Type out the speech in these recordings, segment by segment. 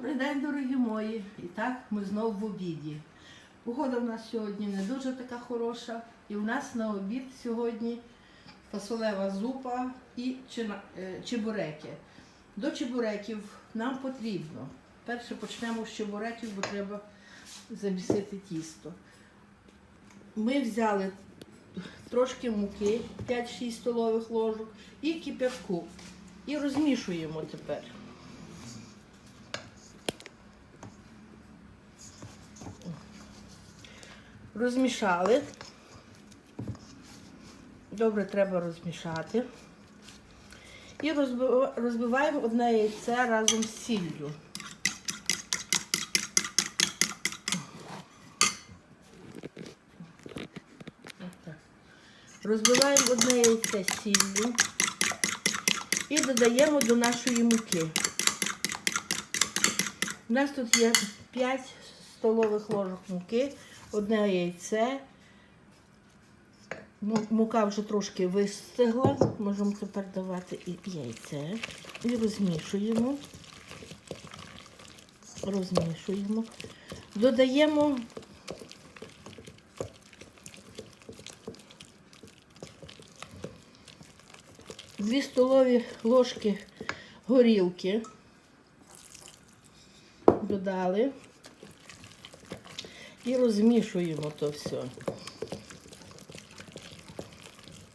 Добрий день, дорогі мої. І так ми знову в обіді. Погода в нас сьогодні не дуже така хороша. І в нас на обід сьогодні фасолева зупа і е, чебуреки. До чебуреків нам потрібно. Перше почнемо з чебуреків, бо треба замісити тісто. Ми взяли трошки муки, 5-6 столових ложок і кипятку. І розмішуємо тепер. Розмішали. Добре треба розмішати. І розбиваємо одне яйце разом з сіллю. Розбиваємо одне яйце сіллю і додаємо до нашої муки. У нас тут є 5 столових ложок муки, одне яйце. Мука вже трошки вистигла, можемо тепер давати і яйце. І розмішуємо. Розмішуємо. Додаємо дві столові ложки горілки. Додали. І розмішуємо то все.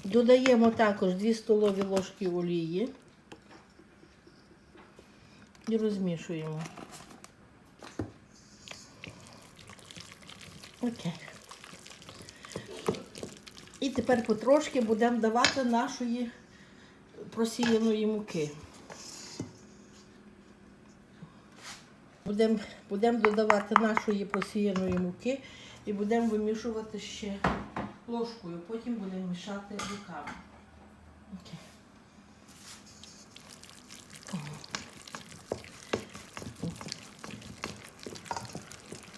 Додаємо також 2 столові ложки олії і розмішуємо. Окей. І тепер потрошки будемо давати нашої просіяної муки. Будемо будем додавати нашої посіяної муки і будемо вимішувати ще ложкою, потім будемо мішати руками. Окей.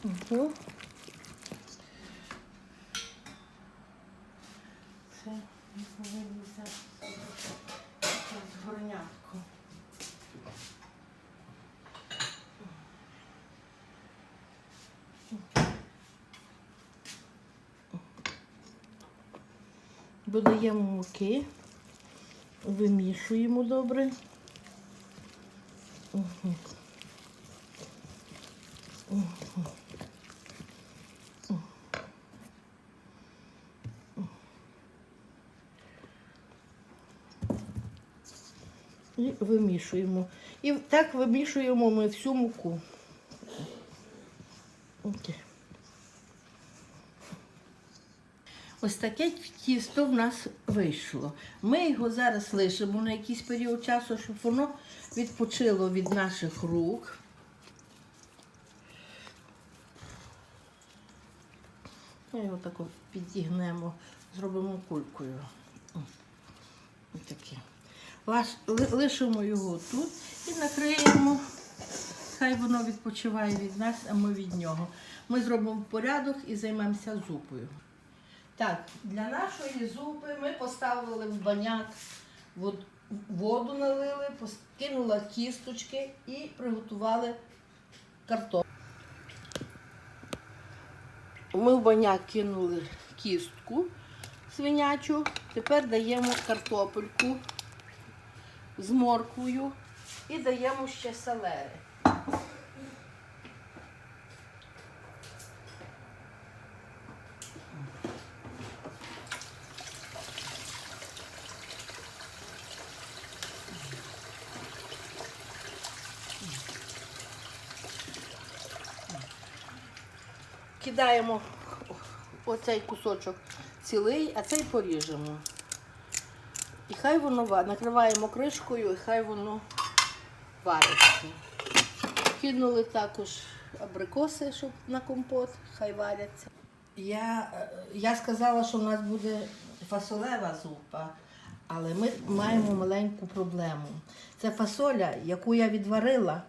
Угу. Це ми повинні взяти з горнятку. Додаємо муки, вимішуємо добре. І вимішуємо. І так вимішуємо ми всю муку. Окей. Ось таке тісто в нас вийшло. Ми його зараз лишимо на якийсь період часу, щоб воно відпочило від наших рук. Ми його так підігнемо, зробимо кулькою. О, Отаке. Лишимо його тут і накриємо. Хай воно відпочиває від нас, а ми від нього. Ми зробимо порядок і займемося зупою. Так, для нашої зупи ми поставили в баняк воду налили, кинула кісточки і приготували картоплю. Ми в баняк кинули кістку свинячу, тепер даємо картопельку з морквою і даємо ще селери. Кидаємо оцей кусочок цілий, а цей поріжемо. І хай воно накриваємо кришкою, і хай воно вариться. Кинули також абрикоси, щоб на компот, хай варяться. Я, е, я сказала, що в нас буде фасолева зупа, але ми маємо маленьку проблему. Це фасоля, яку я відварила.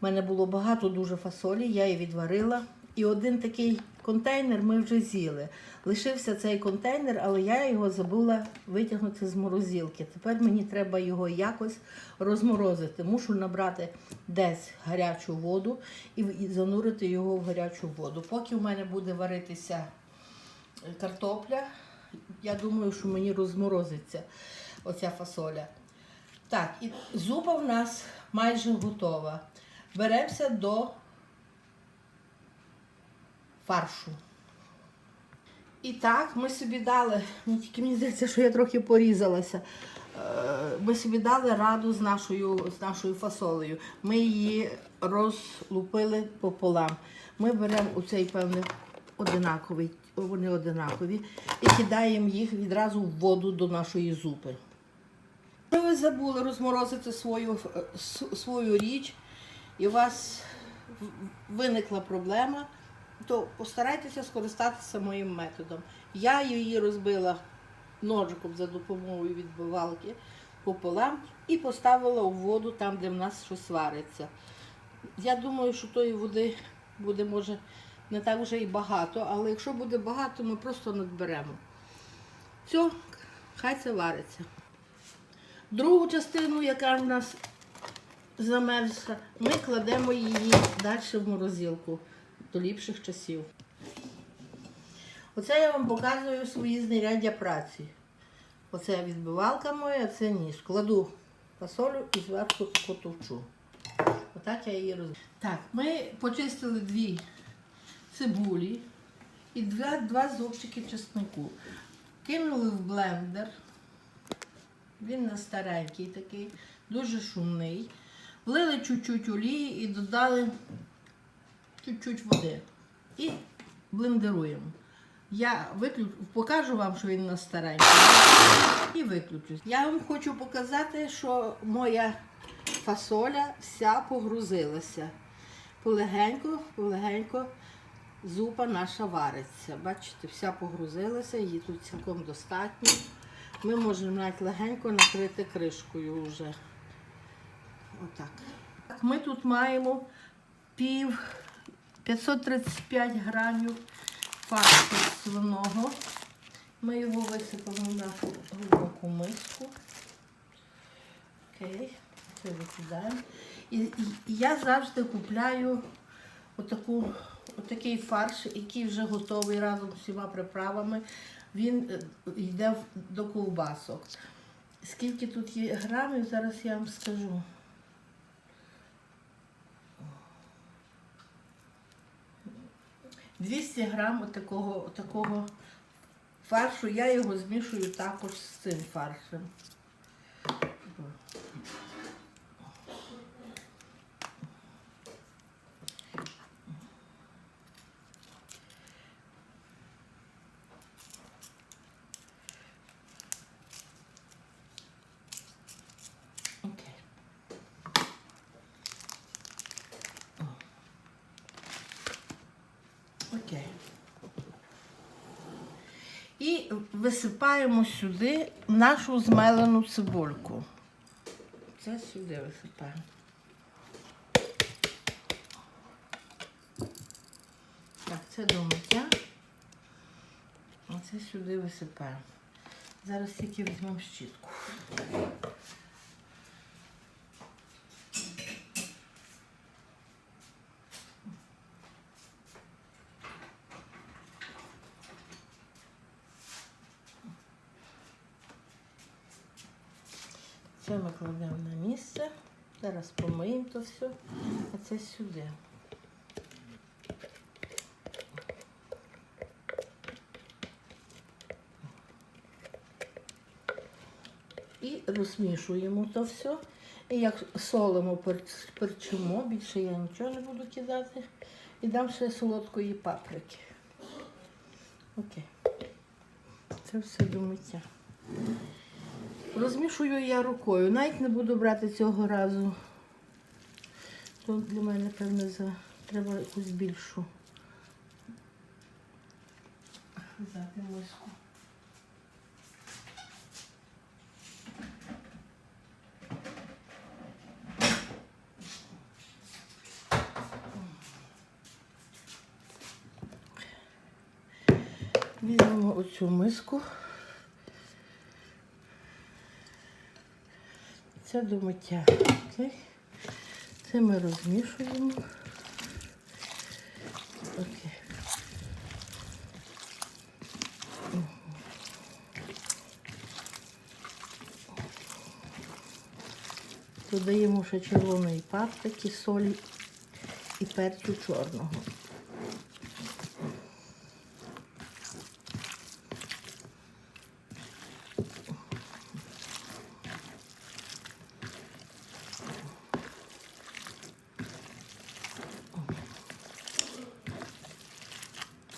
У мене було багато дуже фасолі, я її відварила. І один такий контейнер ми вже з'їли. Лишився цей контейнер, але я його забула витягнути з морозилки. Тепер мені треба його якось розморозити. Мушу набрати десь гарячу воду і занурити його в гарячу воду. Поки в мене буде варитися картопля, я думаю, що мені розморозиться оця фасоля. Так, і зупа в нас майже готова. Беремося до фаршу. І так, ми собі дали, ну, тільки мені здається, що я трохи порізалася. Е, Ми собі дали раду з нашою, з нашою фасолею. Ми її розлупили пополам. Ми беремо у цей певний одинаковий, вони одинакові, і кидаємо їх відразу в воду до нашої зупи. Якщо ви забули розморозити свою, е, свою річ, і у вас виникла проблема, то постарайтеся скористатися моїм методом. Я її розбила ножиком за допомогою відбивалки пополам і поставила у воду там, де в нас щось вариться. Я думаю, що тої води буде, може, не так вже і багато, але якщо буде багато, ми просто надберемо. Все, хай це вариться. Другу частину, яка в нас замерзла, ми кладемо її далі в морозилку до ліпших часів. Оце я вам показую свої знаряддя праці. Оце відбивалка моя, це ніж. Кладу фасолю і зверху потовчу. Отак я її роз... Так, ми почистили дві цибулі і два, два зубчики чеснику. Кинули в блендер. Він не старенький такий, дуже шумний. Влили чуть-чуть олії і додали чуть-чуть води. І блендеруємо. Я виключ... покажу вам, що він на старенький. І виключу. Я вам хочу показати, що моя фасоля вся погрузилася. Полегенько, полегенько зупа наша вариться. Бачите, вся погрузилася, її тут цілком достатньо. Ми можемо навіть легенько накрити кришкою вже. Отак. Ми тут маємо пів 535 грамів фаршу свиного. Ми його висипали в нашу глибоку миску. Окей, це викидаємо. І, і, я завжди купляю отаку, отакий фарш, який вже готовий разом з всіма приправами. Він е, йде до ковбасок. Скільки тут є грамів, зараз я вам скажу. Двісті грам такого, отакого фаршу. Я його змішую також з цим фаршем. Окей. Окей. І висипаємо сюди нашу змелену цибульку. Це сюди висипаємо. Так, це до миття. Це сюди висипаємо. Зараз тільки візьмемо щітку. Це ми кладемо на місце. Зараз помиємо то все, а це сюди. І розмішуємо то все. І як солимо, перчимо, більше я нічого не буду кидати. І дам ще солодкої паприки. Окей. Це все до миття. Розмішую я рукою. Навіть не буду брати цього разу. То для мене, певне, за... треба якусь більшу. Взяти миску. Візьмемо оцю миску. Це до миття. Це ми розмішуємо. Окей. Додаємо ще червоної паприки, солі і перцю чорного.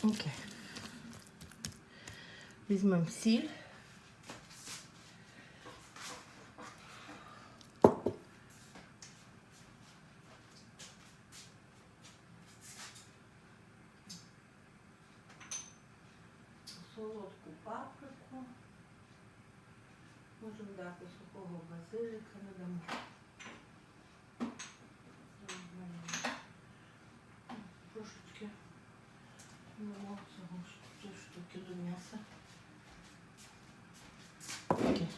Окей. Візьмемо сіль. Солодку паприку. Можемо дати сухого базиліка, не дамо. Трошечки дамо цього ж- ці штуки до м'яса. Окей.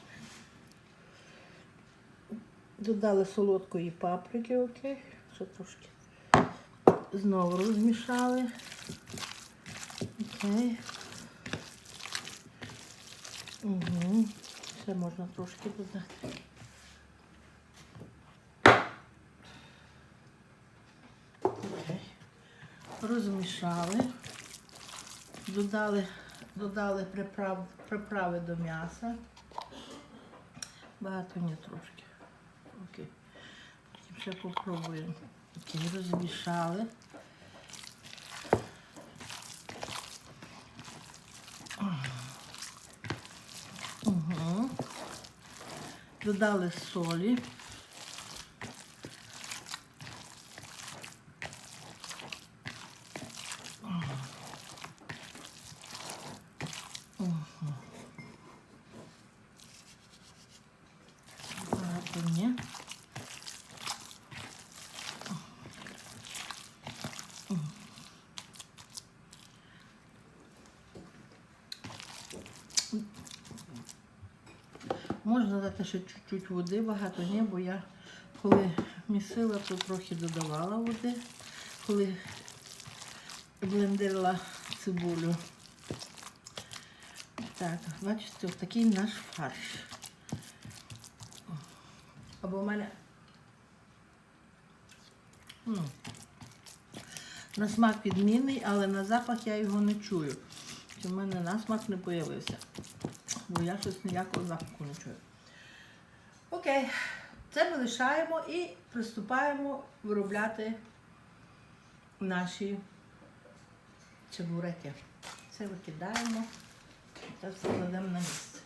Додали солодкої паприки, окей. Ще трошки. Знову розмішали. Окей. Угу. Ще можна трошки додати. Окей. Розмішали. Додали, додали приправ, приправи до м'яса. Багато не трошки. Ще попробуємо. Такі розмішали. Угу. Додали солі. Угу. Багато ні. Можна дати ще чуть-чуть води, багато ні, бо я коли місила, то трохи додавала води, коли блендерила цибулю. Так, бачите, ось такий наш фарш. Або в мене м, на смак відмінний, але на запах я його не чую. В мене насмак не появився. Бо я щось ніякого запаху не чую. Окей, це ми лишаємо і приступаємо виробляти наші чебуреки. Це викидаємо та все кладемо на місце.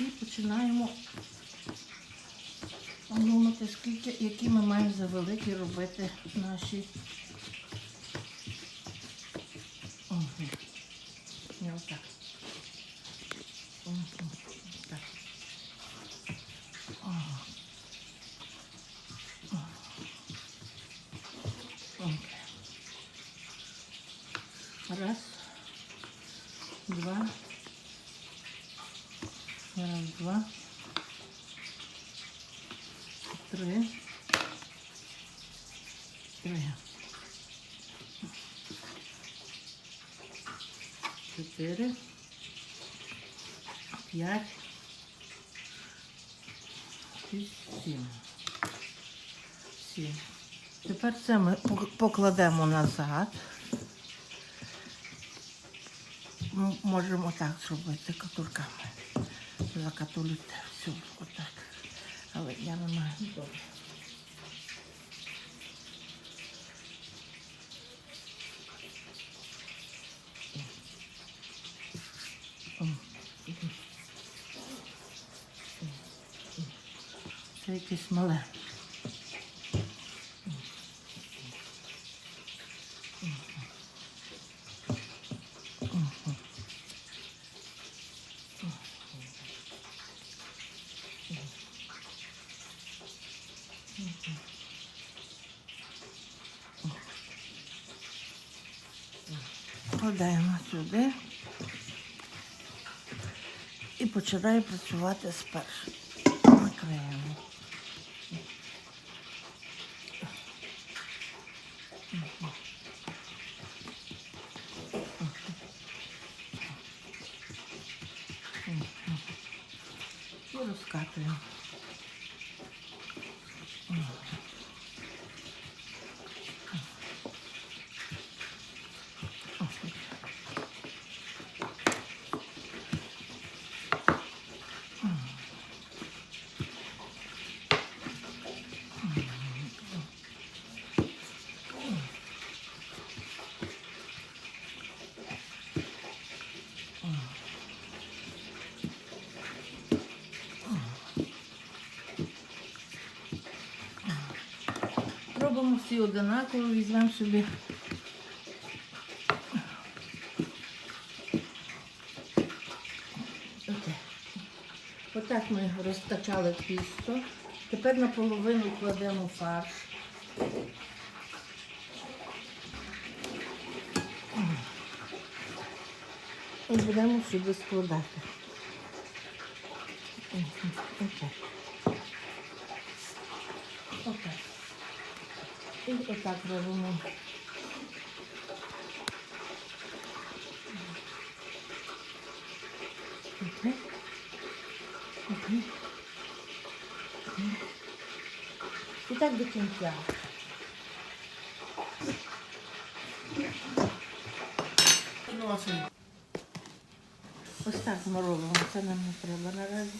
І починаємо думати, скільки, які ми маємо за великі робити наші. Угу. Отак. Угу. Так. Ага. Ага. Окей. Раз, два, раз, два, три, три. чотири, п'ять, шість, сім. Сім. Тепер це ми покладемо назад. Можемо так зробити катурками. Закатулити все отак. Але я не маю. Добре. Це якесь мале. І починаю працювати спершу. Накриємо. І розкатуємо. Робимо всі одинаково, візьмемо собі. Отак ми розтачали тісто. Тепер наполовину кладемо фарш. І будемо сюди складати. Мгм. Отак. Отак. І отак робимо. Окей. Окей. Окей. І так до кінця. Ось так ми робимо. Це нам не треба наразі.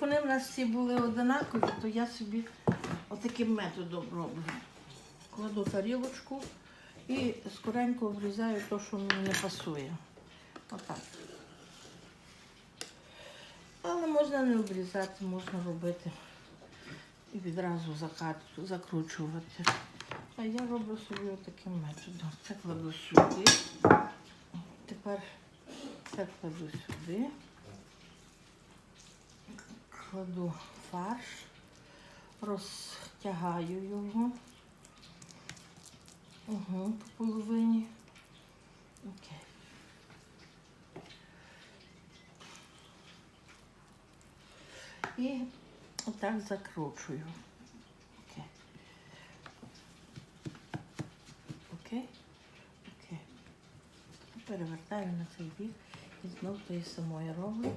Щоб вони в нас всі були одинакові, то я собі отаким методом роблю. Кладу тарілочку і скоренько обрізаю те, що мені не пасує. Отак. Але можна не обрізати, можна робити і відразу закручувати. А я роблю собі отаким методом. Це кладу сюди. Тепер це кладу сюди кладу фарш, розтягаю його. Угу, по половині. Окей. І отак закручую. Окей. Окей. Окей. Перевертаю на цей бік і знов тої самої роблю.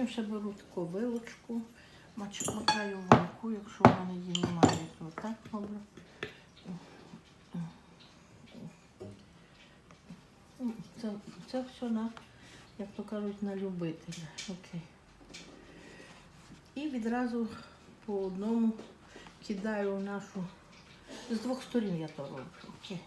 Потім ще беру таку вилочку, макаю в муку, якщо в мене її немає, то отак роблю. Це, це все на, як то кажуть, на любителя. Окей. І відразу по одному кидаю нашу. З двох сторін я то роблю. Окей.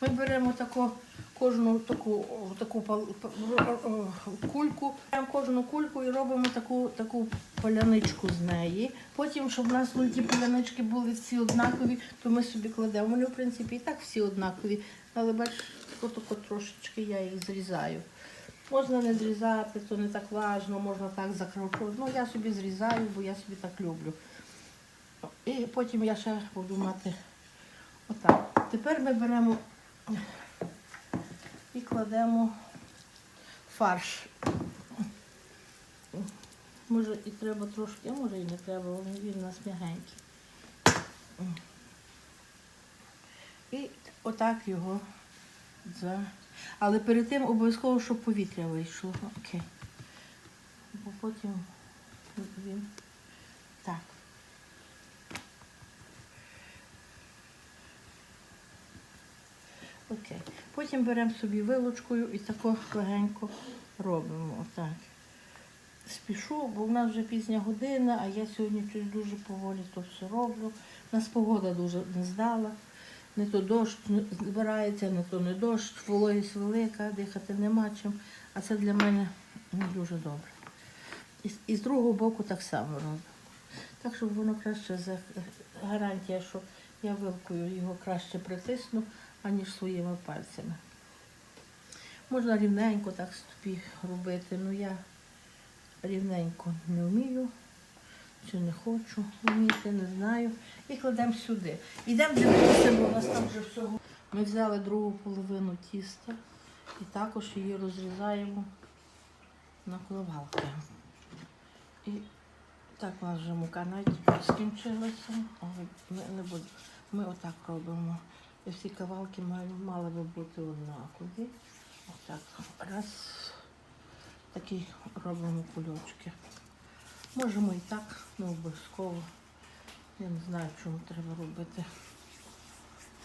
Ми беремо таку, кожну таку, таку кульку, кожну кульку і робимо таку, таку поляничку з неї. Потім, щоб у нас ті полянички були всі однакові, то ми собі кладемо. Вони, в принципі, і так всі однакові. Але бачиш, отако трошечки я їх зрізаю. Можна не зрізати, то не так важно, можна так закручувати. Ну, я собі зрізаю, бо я собі так люблю. І потім я ще буду мати отак. Тепер ми беремо і кладемо фарш. Може і треба трошки, а може і не треба, він у нас м'ягенький. І отак його за. Але перед тим обов'язково, щоб повітря вийшло. Окей. Бо потім він так. Окей. Потім беремо собі вилочкою і тако легенько робимо. Отак. Спішу, бо в нас вже пізня година, а я сьогодні дуже поволі то все роблю. У нас погода дуже не здала. Не то дощ збирається, не то не дощ, вологість велика, дихати нема чим. А це для мене не дуже добре. І, і з другого боку так само роблю. Так, щоб воно краще за гарантія, що я вилкою його краще притисну, аніж своїми пальцями. Можна рівненько так собі робити, ну я рівненько не вмію, чи не хочу вміти, не знаю. І кладемо сюди. Йдемо дивитися, бо у нас там вже всього. Ми взяли другу половину тіста і також її розрізаємо на коливалки. І так у нас вже мука навіть скінчилася. Але ми будемо. Ми отак робимо. І всі кавалки мали, би бути однакові. Отак. Раз. Такі робимо кульочки. Можемо і так, не обов'язково. Я не знаю, чому треба робити.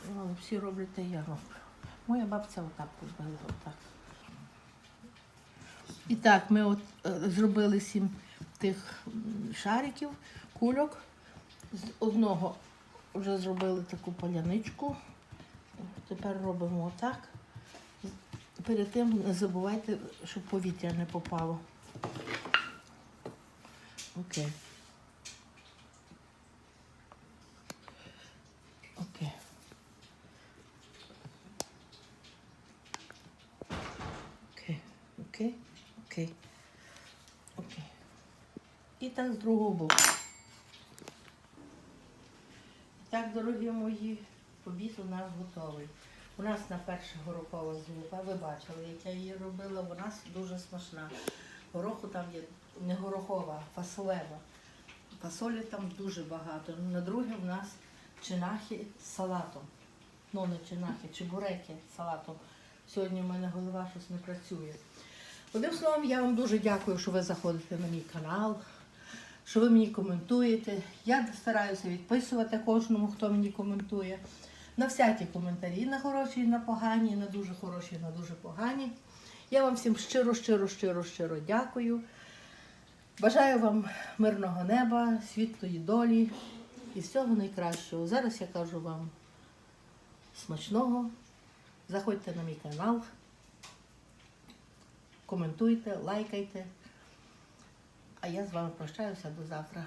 Ну, Але всі роблять, й я роблю. Моя бабця отак робила, отак. І так, ми от е, зробили сім тих шариків, кульок. З одного вже зробили таку поляничку. Тепер робимо отак. Перед тим не забувайте, щоб повітря не попало. Окей. Окей. Окей. Окей. Окей. Окей. І так з другого боку. І Так, дорогі мої, обід у нас готовий. У нас на перша горохова зупа. Ви бачили, як я її робила. Вона дуже смачна. Гороху там є не горохова, фасолева. Фасолі там дуже багато. На друге в нас чинахи з салатом. Ну, не чинахи, чебуреки з салатом. Сьогодні в мене голова щось не працює. Одним словом, я вам дуже дякую, що ви заходите на мій канал, що ви мені коментуєте. Я стараюся відписувати кожному, хто мені коментує. На всякі коментарі, на хороші, і на погані, на дуже хороші, і на дуже погані. Я вам всім щиро, щиро, щиро, щиро дякую. Бажаю вам мирного неба, світлої долі і всього найкращого. Зараз я кажу вам смачного. Заходьте на мій канал, коментуйте, лайкайте. А я з вами прощаюся до завтра.